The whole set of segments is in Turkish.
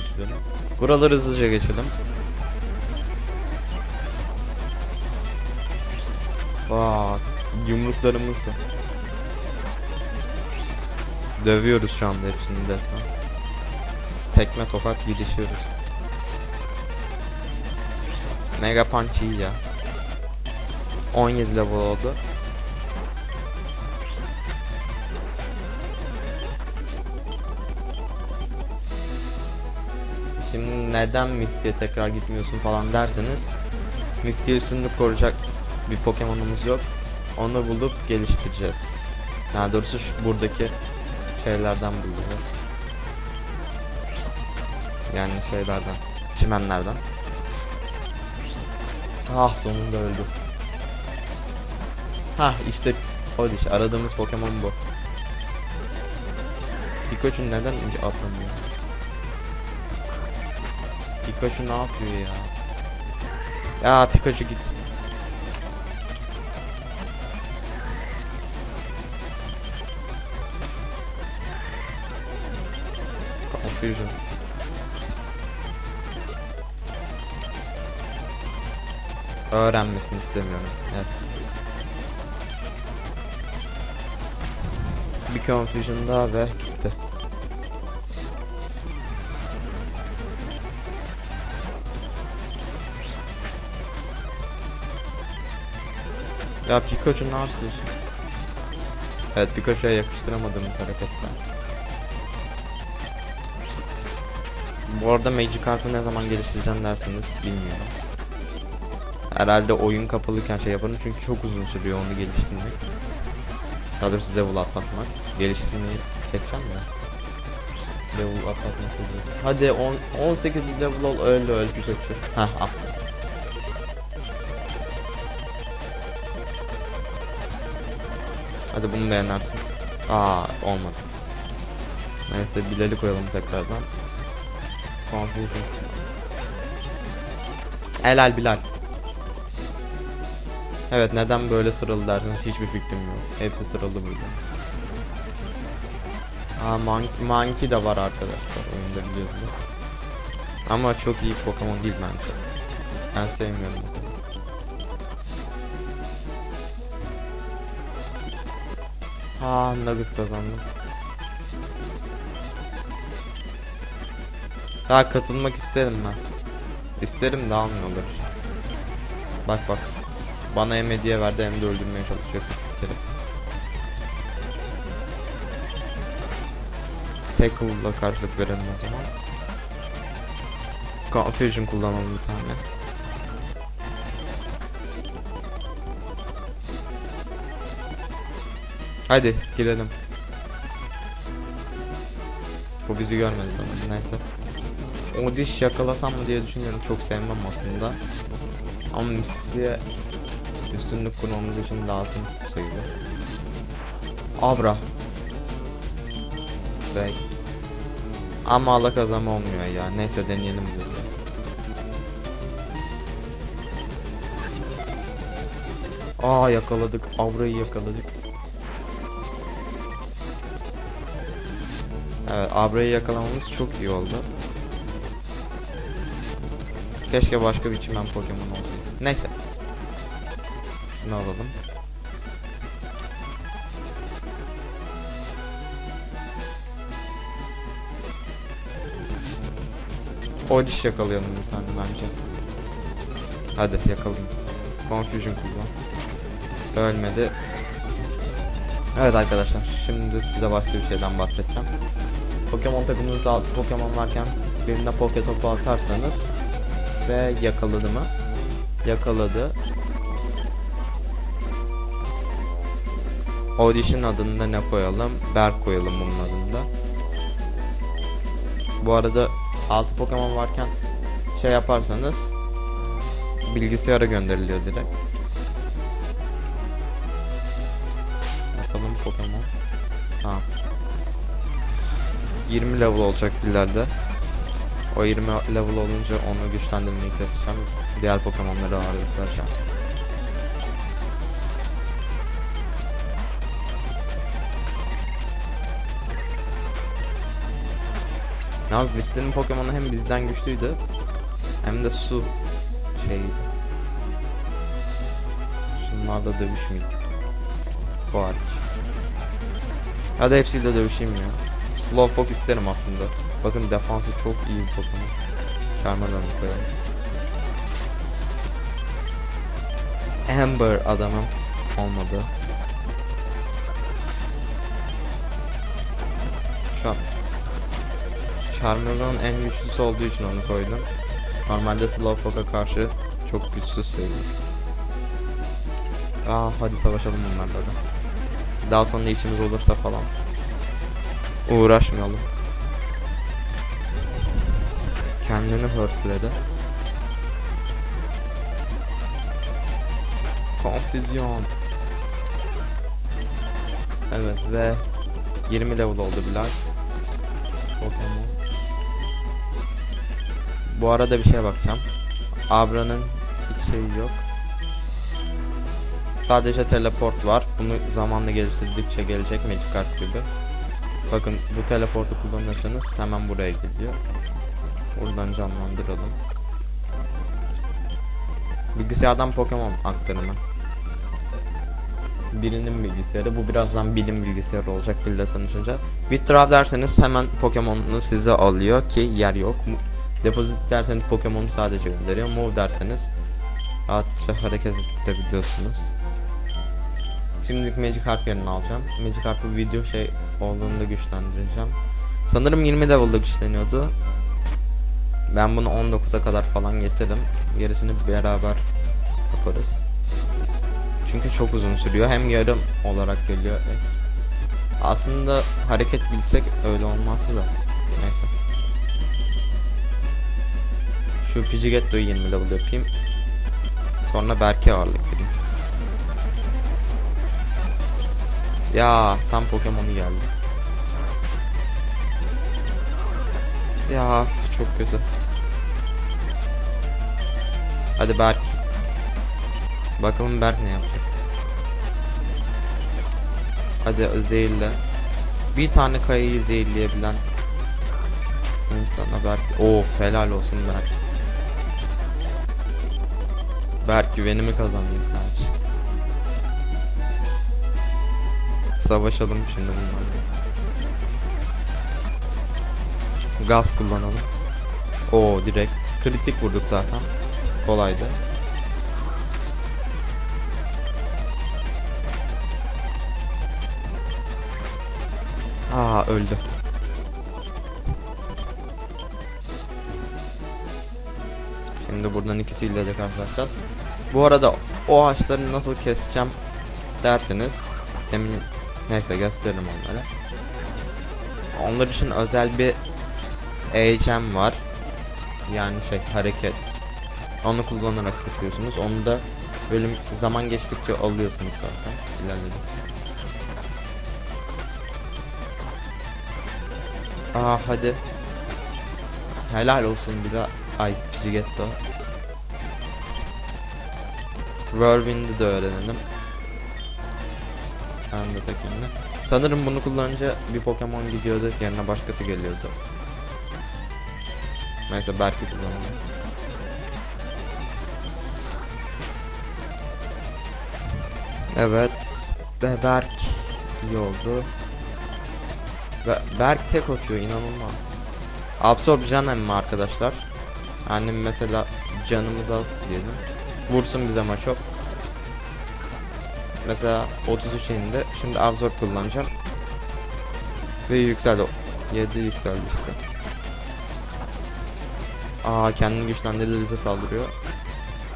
geçirelim. Buraları hızlıca geçelim. Bak yumruklarımız da. Dövüyoruz şu anda hepsini resmen. Tekme tokat gidişiyoruz. Mega Punch iyi ya. 17 level oldu. Şimdi neden Misty'ye tekrar gitmiyorsun falan derseniz Misty'ye üstünlük koruyacak bir Pokemon'umuz yok. Onu bulup geliştireceğiz. Yani doğrusu şu buradaki şeylerden bulacağız. Yani şeylerden, çimenlerden. Ah sonunda öldü. Hah işte o iş aradığımız Pokemon bu. Pikachu neden ince atlamıyor? Pikachu ne yapıyor ya? Ya Pikachu git. Confusion. Öğrenmesini istemiyorum. Yes. Bir confusion daha ve gitti. Ya Pikachu ne yapıyorsun? Evet Pikachu'ya yakıştıramadığımız hareketler. Bu arada Magikarp'ı ne zaman geliştireceğim derseniz bilmiyorum. Herhalde oyun kapalıyken şey yaparım çünkü çok uzun sürüyor onu geliştirmek. Daha doğrusu level atlatmak. Geliştirmeyi çekeceğim de. Level atlatmak. Hadi on, 18 level ol öyle öyle Pikachu. Heh al. Hadi bunu beğenersin. Aa olmadı. Neyse Bilal'i koyalım tekrardan. Confusion. Helal Bilal. Evet neden böyle sıralı derseniz hiçbir fikrim yok. Hepsi sıralı burada. Aa Monkey, Monkey de var arkadaşlar oyunda biliyorsunuz. Ama çok iyi Pokemon değil bence. Ben sevmiyorum. Kadar. Aa Nugget kazandı. Daha katılmak isterim ben. İsterim de almıyorlar. Bak bak. Bana hem hediye verdi hem de öldürmeye çalışıyor pislik herif. Tackle'la karşılık verelim o zaman. Confusion kullanalım bir tane. Hadi girelim. Bu bizi görmedi tamam neyse. O diş yakalasam mı diye düşünüyorum çok sevmem aslında. Ama Misty'ye üstünlük kurmamız için lazım sayılır. Abra. Bey. Ama ala kazanma olmuyor ya. Neyse deneyelim bunu. Aa yakaladık. Abra'yı yakaladık. Evet Abra'yı yakalamamız çok iyi oldu. Keşke başka bir çimen Pokemon olsaydı. Neyse. Şunu alalım. O diş yakalayalım tane bence. Hadi yakalayayım. Confusion kullan. Ölmedi. Evet arkadaşlar şimdi size başka bir şeyden bahsedeceğim. Pokemon takımınızda 6 Pokemon varken birine Poke topu atarsanız ve yakaladı mı? Yakaladı. Audition adında ne koyalım? Berk koyalım bunun adında. Bu arada 6 Pokemon varken şey yaparsanız bilgisayara gönderiliyor direkt. 20 level olacak ileride. O 20 level olunca onu güçlendirmeyi keseceğim. Diğer Pokemon'ları ağırlık vereceğim. Yalnız Misty'nin Pokemon'u hem bizden güçlüydü hem de su şeyiydi. Şunlarla dövüşmeyeyim. Bu hariç. Hadi hepsiyle dövüşeyim ya. Slowpoke isterim aslında. Bakın defansı çok iyi bir Pokemon. Charmander'ı koyalım. Amber adamım olmadı. An Charmander'ın en güçlüsü olduğu için onu koydum. Normalde Slowpoke'a karşı çok güçsüz sayılır. Aa hadi savaşalım onlarla da. Daha sonra işimiz olursa falan. Uğraşmayalım. Kendini hörtledi. Konfüzyon. Evet ve 20 level oldu Bilal. Pokemon. Bu arada bir şeye bakacağım. Abra'nın hiç şeyi yok. Sadece teleport var. Bunu zamanla geliştirdikçe gelecek Magic Kart gibi. Bakın bu teleportu kullanırsanız hemen buraya gidiyor. Buradan canlandıralım. Bilgisayardan Pokemon aktarımı. Birinin bilgisayarı. Bu birazdan bilim bilgisayarı olacak biriyle tanışınca. Withdraw derseniz hemen Pokemon'unu size alıyor ki yer yok. Deposit derseniz Pokemon'u sadece gönderiyor. Move derseniz rahatça hareket edebiliyorsunuz. Şimdilik Magic Harp yerini alacağım. Magic Harp'ı video şey olduğunda güçlendireceğim. Sanırım 20 level'da güçleniyordu. Ben bunu 19'a kadar falan getiririm. Gerisini beraber yaparız. Çünkü çok uzun sürüyor. Hem yarım olarak geliyor. Evet. Aslında hareket bilsek öyle olmazdı da. Neyse. Şu Pidgeotto'yu 20 level yapayım. Sonra Berk'e ağırlık vereyim. Ya tam Pokemon'u geldi. Ya çok kötü. Hadi Berk. Bakalım Berk ne yapacak. Hadi zehirle. Bir tane kayayı zehirleyebilen insana Berk. Of helal olsun Berk. Berk güvenimi kazandın kardeşim. Savaşalım şimdi bunlarla. Gaz kullanalım. Oo direkt kritik vurduk zaten. Kolaydı. Aa öldü. Şimdi buradan ikisiyle de karşılaşacağız. Bu arada o ağaçları nasıl keseceğim derseniz emin neyse gösteririm onları. Onlar için özel bir eğicem var. Yani şey hareket. Onu kullanarak tutuyorsunuz. Onu da bölüm zaman geçtikçe alıyorsunuz zaten. İlerledikçe. Aa hadi. Helal olsun bir daha. Ay Pidgeotto. Whirlwind'i de öğrenelim. Tekinde. Sanırım bunu kullanınca bir Pokemon gidiyordu yerine başkası geliyordu. Neyse belki kullanalım. Evet. Ve Berk iyi oldu. Ve Berk tek atıyor inanılmaz. Absorb can emmi arkadaşlar. Annem mesela canımız az diyelim. Vursun bize maçop. Mesela 33 elinde. Şimdi absorb kullanacağım. Ve yükseldi. 7 yükseldi işte. Aa kendini güçlendirdi bize saldırıyor.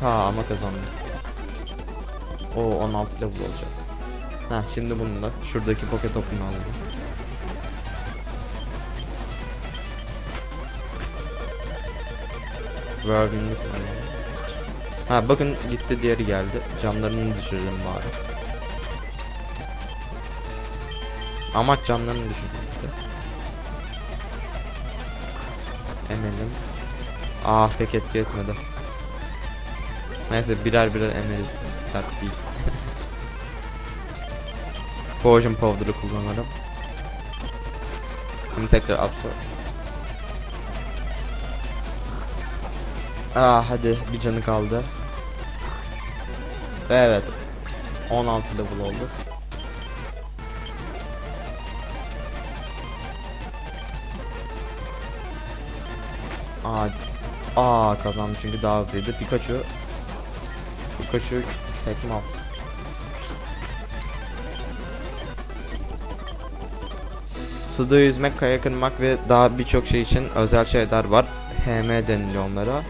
Ha ama kazandı. O 16 level olacak. Ha şimdi bununla şuradaki poket topunu alalım. Whirlwind'i. Ha bakın gitti diğeri geldi. Camlarını düşürdüm bari. Amaç canlarını düşürmekti. Emelim. Aa pek etki etmedi. Neyse birer birer emeriz. Dert değil. Poison powder'ı kullanalım. Şimdi tekrar absorb. Aa hadi bir canı kaldı. Evet. 16 level olduk. Aa, aa kazandı çünkü daha hızlıydı. Pikachu Pikachu tekme at. Suda yüzmek, kaya kırmak ve daha birçok şey için özel şeyler var. HM deniliyor onlara.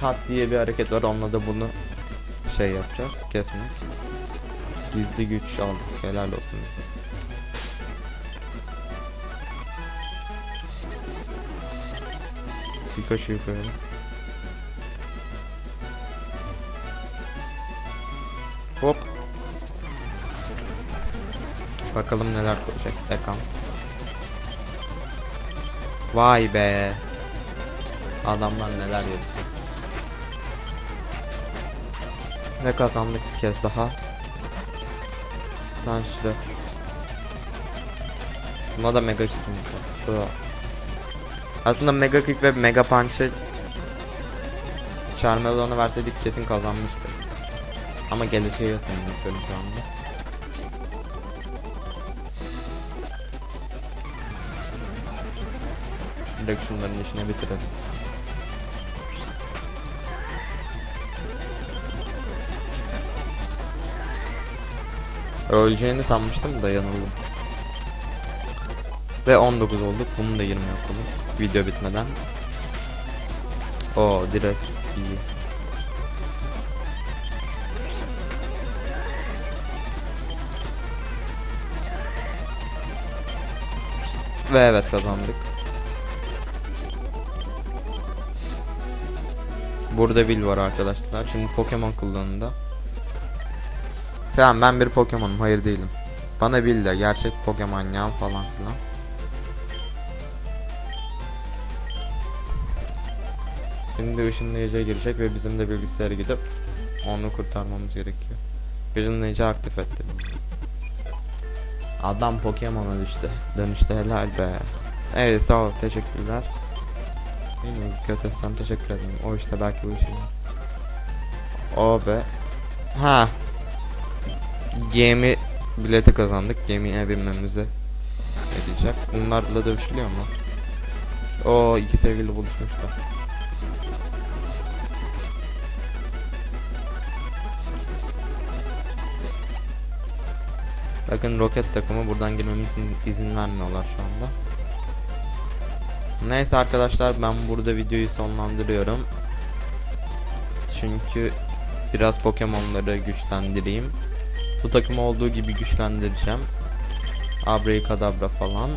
Kat diye bir hareket var. Onunla da bunu şey yapacağız. Kesmek. Gizli güç aldık. Helal olsun bize. Pikachu'yu koyalım. Hop. Bakalım neler koyacak Ekant. Vay be. Adamlar neler yapıyor. Ve kazandık bir kez daha. Sen şurada. Buna da mega kickimiz var. Şurada. Aslında mega kick ve mega punch'ı Charmelon'a verseydik kesin kazanmıştı. Ama geleceğe yatırım yapıyorum şu anda. Direkt şunların işini bitirelim. Öleceğini sanmıştım da yanıldım. Ve 19 olduk. Bunu da 20 yapalım. Video bitmeden. O direkt iyi. Ve evet kazandık. Burada Will var arkadaşlar. Şimdi Pokemon kullanımında. Selam ben bir Pokemon'um hayır değilim. Bana Will de gerçek Pokemon ya falan filan. Şimdi ışınlayıcıya girecek ve bizim de bilgisayara gidip onu kurtarmamız gerekiyor. Işınlayıcı aktif etti. Adam Pokemon'a düştü. Dönüşte helal be. Evet sağ ol teşekkürler. Bilmiyorum kötü sen teşekkür ederim. O işte belki bu işin. O be. Ha. Gemi bileti kazandık. Gemiye binmemize edecek. Bunlarla dövüşülüyor mu? O iki sevgili buluşmuşlar. Bakın roket takımı buradan girmemizin izin vermiyorlar şu anda. Neyse arkadaşlar ben burada videoyu sonlandırıyorum. Çünkü biraz Pokemon'ları güçlendireyim. Bu takımı olduğu gibi güçlendireceğim. Abracadabra falan.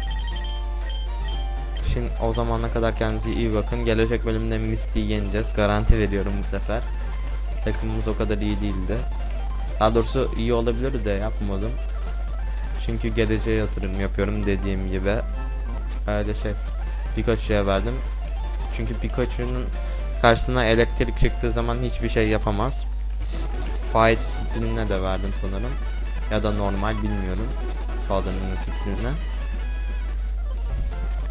Şimdi o zamana kadar kendinize iyi bakın. Gelecek bölümde Misty'yi yeneceğiz. Garanti veriyorum bu sefer. Takımımız o kadar iyi değildi. Daha doğrusu iyi olabilir de yapmadım. Çünkü geleceğe yatırım yapıyorum dediğim gibi. Öyle şey. Pikachu'ya verdim. Çünkü Pikachu'nun karşısına elektrik çıktığı zaman hiçbir şey yapamaz. Fight stiline de verdim sanırım. Ya da normal bilmiyorum. Saldırının stiline.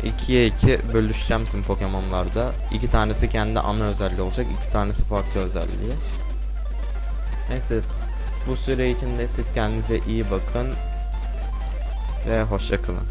2'ye 2 bölüşeceğim tüm Pokemon'larda. İki tanesi kendi ana özelliği olacak. iki tanesi farklı özelliği. Neyse. Bu süre içinde siz kendinize iyi bakın. Ve hoşçakalın.